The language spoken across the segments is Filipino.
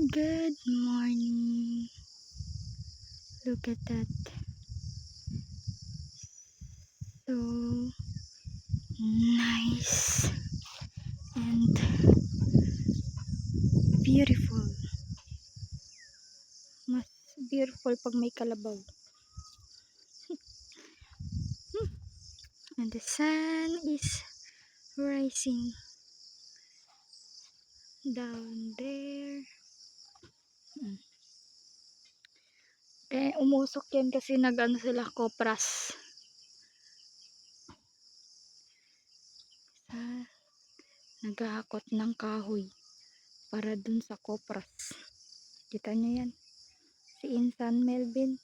Good morning. Look at that. So nice and beautiful. Mas beautiful pag may kalabaw. and the sun is rising down there. Umusok yan kasi nag-ano sila, kopras. Sa, naghahakot ng kahoy para dun sa kopras. Kita nyo yan. Si Insan Melvin.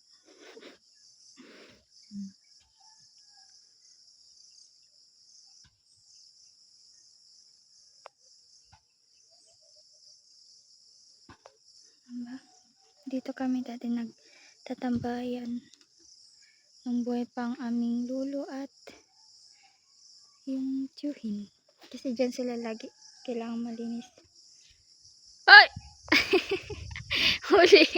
Dito kami dati nagtatambayan nung buhay pa ang aming lulo at yung tiyuhin. Kasi dyan sila lagi kailangan malinis. Ay! Huli!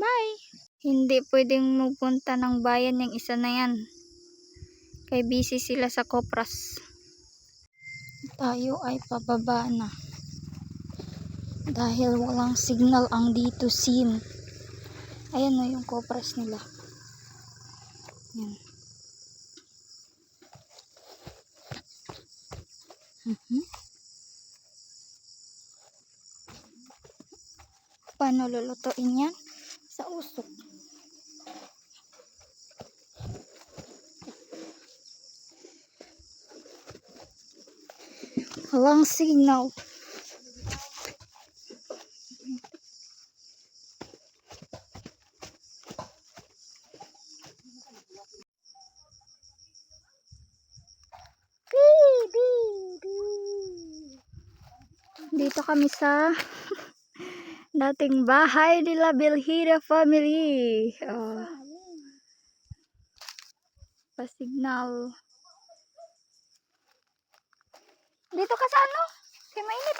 Bye! Hindi pwedeng mupunta ng bayan yung isa na yan. Kay busy sila sa kopras. Tayo ay pababa na. Dahil walang signal ang dito sim. Ayan o yung kopras nila. Yan. Mhm. Paano lulutuin yan? Sa usok. Walang signal. Dito kami sa dating bahay nila Belhira family. Oh. Pa-signal. Dito ka sa ano? Kay mainit.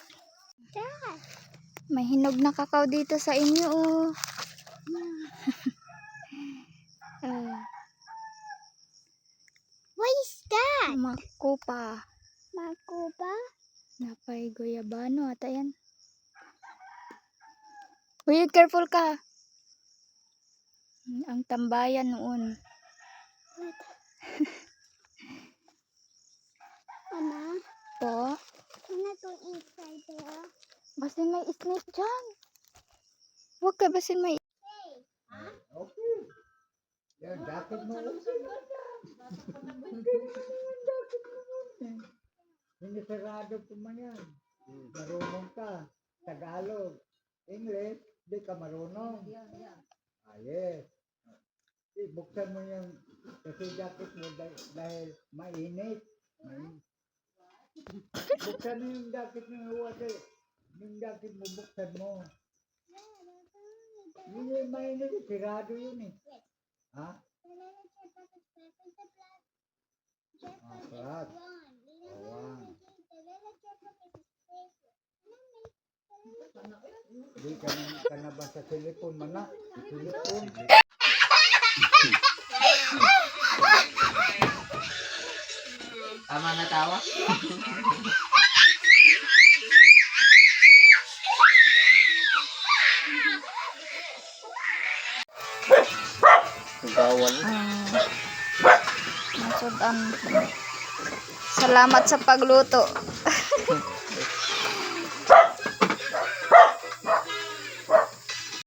May hinog na kakao dito sa inyo. Oh. Ah, What is that? makupa. Makuba? Napay goyabano ata yan. Uy, careful ka. Ang tambayan noon. Mama, Po. ano to inside there? Basin may snake dyan. Huwag ka basin may Okay. Yan, jacket mo. Hindi sarado po man yan. Marunong ka. Tagalog. English, di ka marunong. Ah, yes. Eh, buksan mo yung kasi jacket mo dahil, dahil mainit. Mainit. Buksan mo yung jacket mo. Kasi yung jacket mo, buksan mo. Yun yung mainit, sirado yun eh. Ha? Ah, flat. Awan. Di ka na, ka na ba sa cellphone man na? Sa cellphone. Tama na tawa? Bawal. masudan. Salamat sa pagluto.